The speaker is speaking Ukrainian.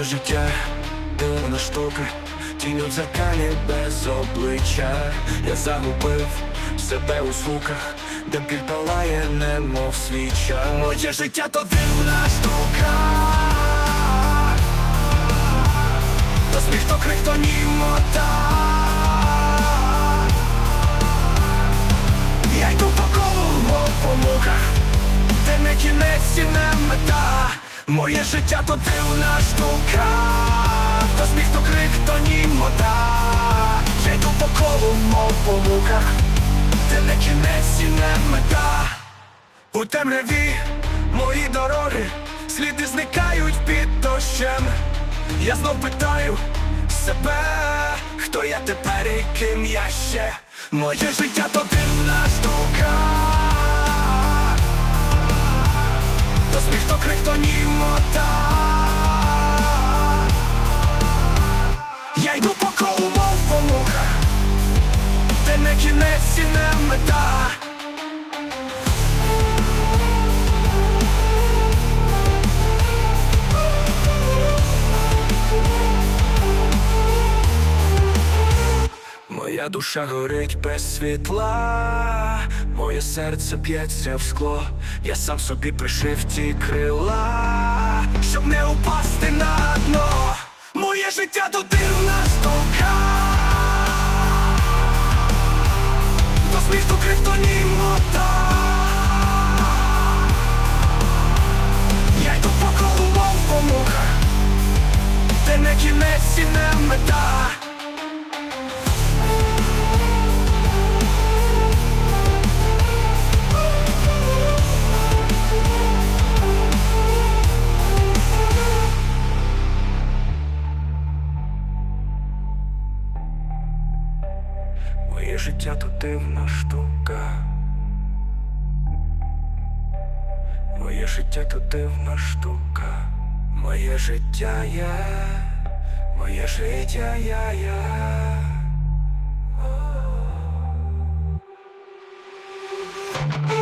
Моє життя дивна штука, тінь у дзеркалі без обличчя. Я загубив себе у звуках, де біль палає, немов свіча. Моє життя то дивна штука. То сміх, то крик, то німота. Я йду по колу, мов по муках, де не кінець і не мета. Моє життя то дивна штука, то сміх, то крик, то німота. Я по колу, мов по муках, де не кінець і не мета. У темряві мої дороги, сліди зникають під дощем. Я знов питаю себе, хто я тепер і ким я ще. Моє життя то дивна штука. То сміх, то німота. Я йду по колу, мов по де не кінець і не мета. Моя душа горить без світла, моє серце б'ється в скло, я сам собі пришив ті крила, щоб не упасти на дно. Моє життя то дивна штука. То сміх, то крик. Я йду по колу, мов по мухах, де не кінець і не мета. Моє життя то дивна штука. Моє життя то дивна штука. Моє життя я, моє життя я я. Oh.